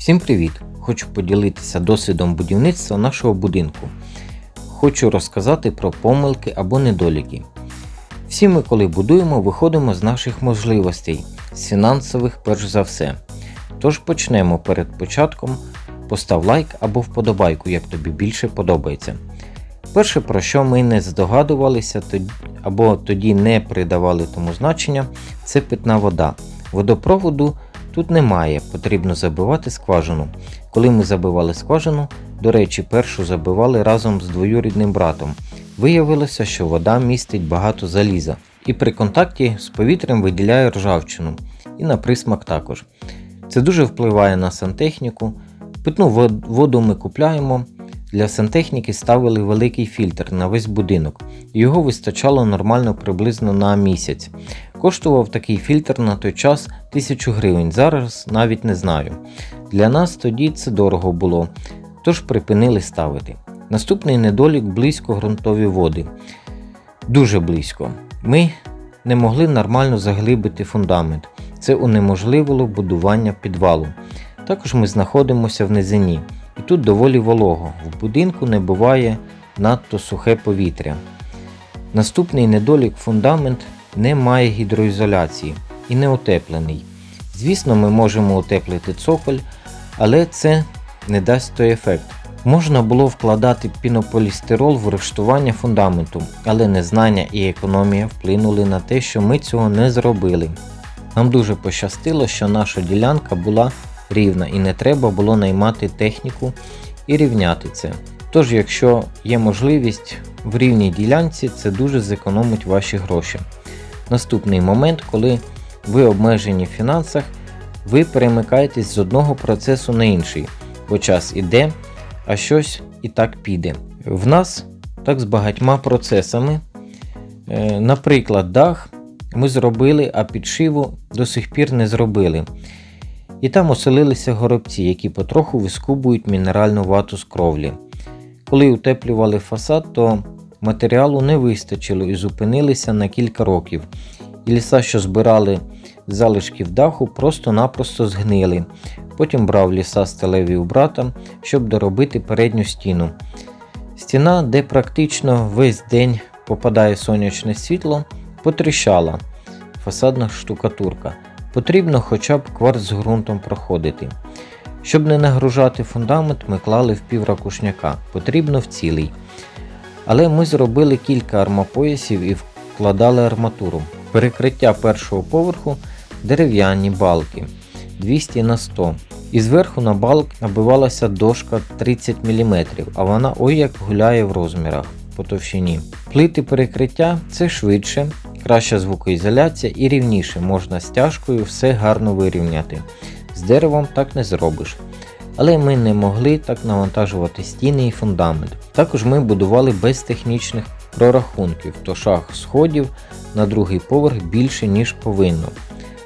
Всім привіт! Хочу поділитися досвідом будівництва нашого будинку. Хочу розказати про помилки або недоліки. Всі ми, коли будуємо, виходимо з наших можливостей, з фінансових перш за все. Тож почнемо перед початком. Постав лайк або вподобайку, як тобі більше подобається. Перше, про що ми не здогадувалися або тоді не придавали тому значення, це питна вода. Водопроводу тут немає, потрібно забивати скважину. Коли ми забивали скважину, до речі, першу забивали разом з двоюрідним братом. Виявилося, що вода містить багато заліза і при контакті з повітрям виділяє ржавчину, і на присмак також. Це дуже впливає на сантехніку. Питну воду ми купляємо. Для сантехніки ставили великий фільтр на весь будинок. Його вистачало нормально приблизно на місяць. Коштував такий фільтр на той час 1000 гривень, зараз навіть не знаю. Для нас тоді це дорого було, тож припинили ставити. Наступний недолік близько ґрунтові води. Дуже близько. Ми не могли нормально заглибити фундамент. Це унеможливило будування підвалу. Також ми знаходимося в низині, і тут доволі волого. В будинку не буває надто сухе повітря. Наступний недолік фундамент не має гідроізоляції і не утеплений. Звісно, ми можемо утеплити цоколь, але це не дасть той ефект. Можна було вкладати пінополістирол в рештування фундаменту, але незнання і економія вплинули на те, що ми цього не зробили. Нам дуже пощастило, що наша ділянка була рівна і не треба було наймати техніку і рівняти це. Тож, якщо є можливість в рівній ділянці, це дуже зекономить ваші гроші. Наступний момент, коли ви обмежені в фінансах, ви перемикаєтесь з одного процесу на інший, бо час іде, а щось і так піде. В нас так з багатьма процесами. Е, Наприклад, дах ми зробили, а підшиву до сих пір не зробили. І там оселилися горобці, які потроху вискубують мінеральну вату з кровлі. Коли утеплювали фасад, то матеріалу не вистачило і зупинилися на кілька років. І ліса, що збирали з залишків даху, просто-напросто згнили. Потім брав ліса сталеві у брата, щоб доробити передню стіну. Стіна, де практично весь день попадає сонячне світло, потріщала. Фасадна штукатурка. Потрібно хоча б кварц з ґрунтом проходити. Щоб не нагружати фундамент, ми клали в півракушняка, потрібно в цілий. Але ми зробили кілька армопоясів і вкладали арматуру. Перекриття першого поверху дерев'яні балки 200 на 100. І зверху на балк набивалася дошка 30 мм, а вона ой як гуляє в розмірах по товщині. Плити перекриття це швидше, краща звукоізоляція і рівніше можна стяжкою все гарно вирівняти. З деревом так не зробиш. Але ми не могли так навантажувати стіни і фундамент. Також ми будували без технічних прорахунків, то шах сходів на другий поверх більше, ніж повинно.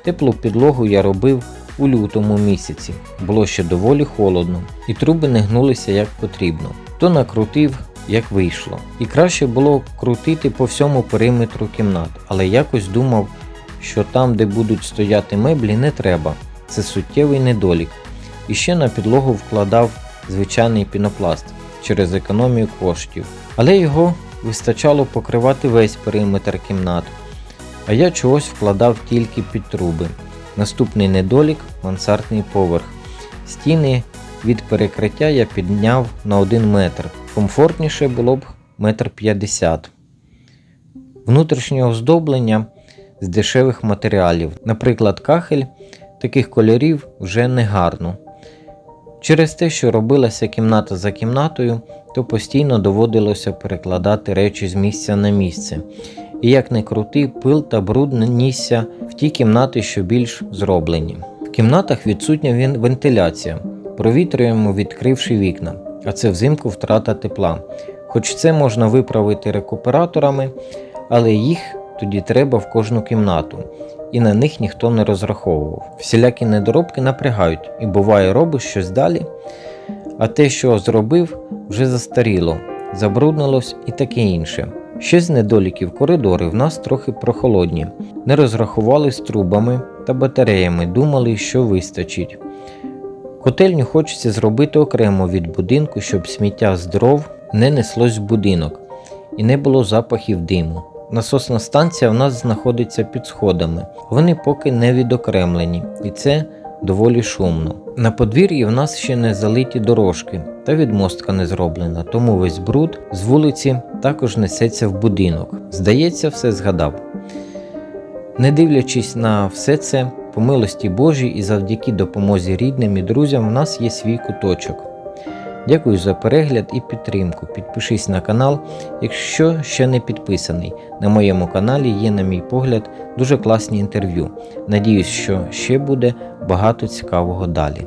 Теплу підлогу я робив у лютому місяці, було ще доволі холодно, і труби не гнулися як потрібно. То накрутив, як вийшло. І краще було крутити по всьому периметру кімнат, але якось думав, що там, де будуть стояти меблі, не треба. Це суттєвий недолік. І ще на підлогу вкладав звичайний пінопласт через економію коштів. Але його вистачало покривати весь периметр кімнат, а я чогось вкладав тільки під труби. Наступний недолік мансардний поверх. Стіни від перекриття я підняв на 1 метр. Комфортніше було б метр 50 Внутрішнє оздоблення з дешевих матеріалів, наприклад, кахель таких кольорів вже не гарно. Через те, що робилася кімната за кімнатою, то постійно доводилося перекладати речі з місця на місце. І як не крути, пил та бруд нісся в ті кімнати, що більш зроблені. В кімнатах відсутня вентиляція. Провітрюємо, відкривши вікна, а це взимку втрата тепла. Хоч це можна виправити рекуператорами, але їх тоді треба в кожну кімнату, і на них ніхто не розраховував. Всілякі недоробки напрягають, і буває робиш щось далі, а те, що зробив, вже застаріло, забруднилось і таке інше. Ще з недоліків коридори в нас трохи прохолодні, не розрахували з трубами та батареями, думали, що вистачить. Котельню хочеться зробити окремо від будинку, щоб сміття з дров не неслось в будинок і не було запахів диму. Насосна станція в нас знаходиться під сходами. Вони поки не відокремлені, і це доволі шумно. На подвір'ї в нас ще не залиті дорожки, та відмостка не зроблена, тому весь бруд з вулиці також несеться в будинок. Здається, все згадав. Не дивлячись на все це, по милості Божій і завдяки допомозі рідним і друзям, в нас є свій куточок. Дякую за перегляд і підтримку. Підпишись на канал, якщо ще не підписаний. На моєму каналі є, на мій погляд, дуже класні інтерв'ю. Надіюсь, що ще буде багато цікавого далі.